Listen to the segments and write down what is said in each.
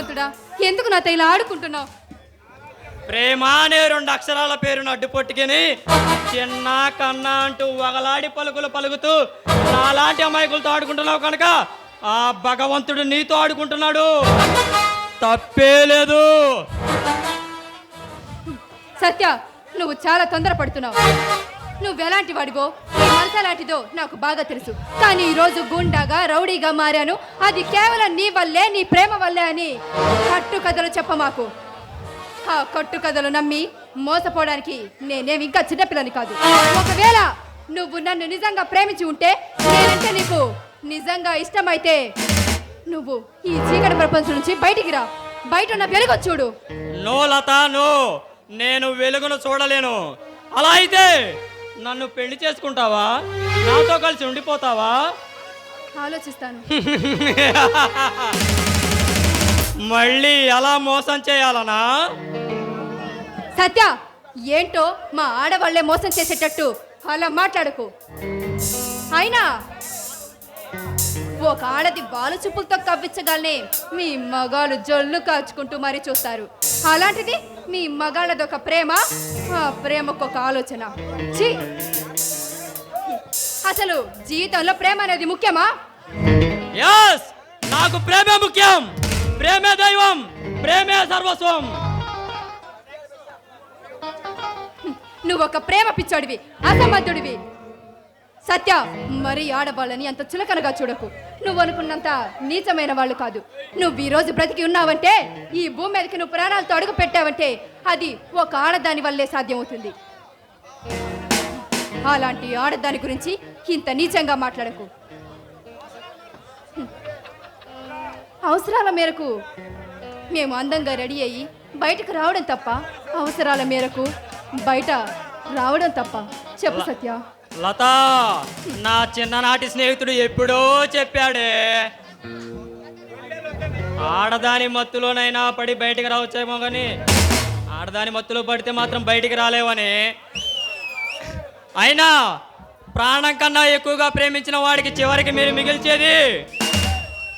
భగవంతుడా? ఎందుకు నాతో ఇలా ఆడుకుంటున్నావు? ప్రేమ అనే రెండు అక్షరాల పేరును అడ్డుపట్టుకుని చిన్న కన్నా అంటూ వగలాడి పలుకులు పలుకుతూ నాలాంటి అమాయకులతో ఆడుకుంటున్నావు కనుక ఆ భగవంతుడు నీతో ఆడుకుంటున్నాడు. తప్పే లేదు. సత్య నువ్వు చాలా తొందరపడుతున్నావు. నువ్వెలాంటి వాడివో? నీ నాకు బాగా తెలుసు. కానీ ఈరోజు గుండాగా రౌడీగా మారాను. అది కేవలం నీ వల్లే నీ ప్రేమ వల్లే అని కట్టు కథలు చెప్ప మాకు. ఆ కట్టు కథలు నమ్మి మోసపోవడానికి నేనేమి ఇంకా చిన్నపిల్లని కాదు. ఒకవేళ నువ్వు నన్ను నిజంగా ప్రేమించి ఉంటే నేనంటే నీకు నిజంగా ఇష్టమైతే నువ్వు ఈ చీకటి ప్రపంచం నుంచి బయటికి రా. బయట ఉన్న వెలుగు చూడు. No Latha no. నేను వెలుగును చూడలేను. అలా అయితే నన్ను పెళ్ళి చేసుకుంటావా? నాతో కలిసి ఉండిపోతావా? ఆలోచిస్తాను. మళ్ళీ ఎలా మోసం చేయాలనా? సత్య ఏంటో మా ఆడవాళ్ళే మోసం చేసేటట్టు అలా మాట్లాడకు. అయినా ఒక ఆడది బాలు చూపులతో కవ్వించగానే మీ మగాళ్ళు జొల్లు కాచుకుంటూ మరీ చూస్తారు. అలాంటిది మీ మగాళ్ళదొక ప్రేమ ఆ ప్రేమకు ఒక ఆలోచన. ఛీ! అసలు జీవితంలో ప్రేమ అనేది ముఖ్యమా? ఎస్ నాకు ప్రేమే ముఖ్యం. ప్రేమే దైవం. ప్రేమే సర్వస్వం. నువ్వు ఒక ప్రేమ పిచ్చోడివి అసమర్థుడివి. సత్య మరి ఆడవాళ్ళని అంత చులకనగా చూడకు. నువ్వు అనుకున్నంత నీచమైన వాళ్ళు కాదు. నువ్వు ఈరోజు బ్రతికి ఉన్నావంటే ఈ భూమి మీదకి నువ్వు ప్రాణాలతో అడుగు పెట్టావంటే అది ఒక ఆడదాని వల్లే సాధ్యమవుతుంది. అలాంటి ఆడదాని గురించి ఇంత నీచంగా మాట్లాడకు. అవసరాల మేరకు మేము అందంగా రెడీ అయ్యి బయటకు రావడం తప్ప అవసరాల మేరకు బయట రావడం తప్ప. చెప్పు సత్య. లత నా చిన్ననాటి స్నేహితుడు ఎప్పుడో చెప్పాడే. ఆడదాని మత్తులోనైనా పడి బయటికి రావచ్చేమో కానీ ఆడదాని మత్తులో పడితే మాత్రం బయటికి రాలేవని. అయినా ప్రాణం కన్నా ఎక్కువగా ప్రేమించిన వాడికి చివరికి మీరు మిగిల్చేది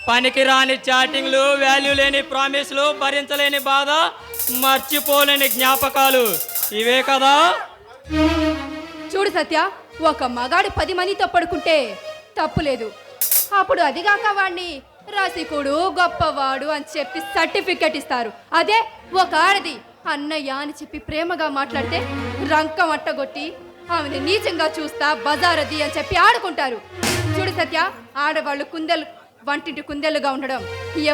పనికి రాని చాటింగ్లు వాల్యూ లేని ప్రామిస్లు భరించలేని బాధ మర్చిపోలేని జ్ఞాపకాలు. ఇవే కదా? చూడు సత్య ఒక మగాడు పది మందితో పడుకుంటే తప్పులేదు అప్పుడు అదిగాక వాడిని రసికుడు గొప్పవాడు అని చెప్పి సర్టిఫికెట్ ఇస్తారు. అదే ఒక ఆడది అన్నయ్య అని చెప్పి ప్రేమగా మాట్లాడితే రంకం అట్టగొట్టి ఆమెను నీచంగా చూస్తా బజారది అని చెప్పి ఆడుకుంటారు. చూడు సత్య ఆడవాళ్ళు కుందెలు వంటింటి కుందేలుగా ఉండడం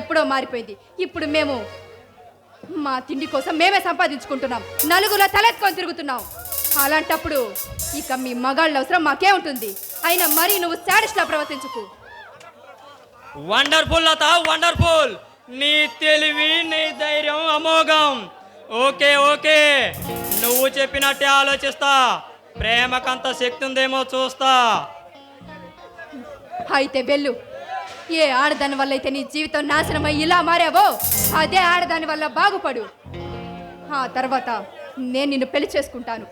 ఎప్పుడో మారిపోయింది. ఇప్పుడు మేము మా తిండి కోసం మేమే సంపాదించుకుంటున్నాం. నలుగులో తలెత్తుకొని తిరుగుతున్నాం. అలాంటప్పుడు ఇక మీ మగాళ్ళ అవసరం మాకే ఉంటుంది. అయినా మరి నువ్వు శాడిస్ట్లా ప్రవర్తించుకు. వండర్ఫుల్ లత వండర్ఫుల్ నీ తెలివి నీ ధైర్యం అమోఘం. Okay okay. నువ్వు చెప్పినట్టే ఆలోచిస్తా. ప్రేమకంత శక్తి ఉందేమో చూస్తా. అయితే వెళ్ళు. ఏ ఆడదాని వల్ల అయితే నీ జీవితం నాశనమై ఇలా మారావో అదే ఆడదాని వల్ల బాగుపడు. ఆ తర్వాత నేను నిన్ను పెళ్ళి చేసుకుంటాను.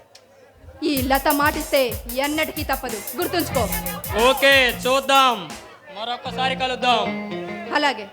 ఈ లత మాటిస్తే ఎన్నటికీ తప్పదు. గుర్తుంచుకో. ఓకే చూద్దాం. మరొకసారి కలుద్దాం. అలాగే.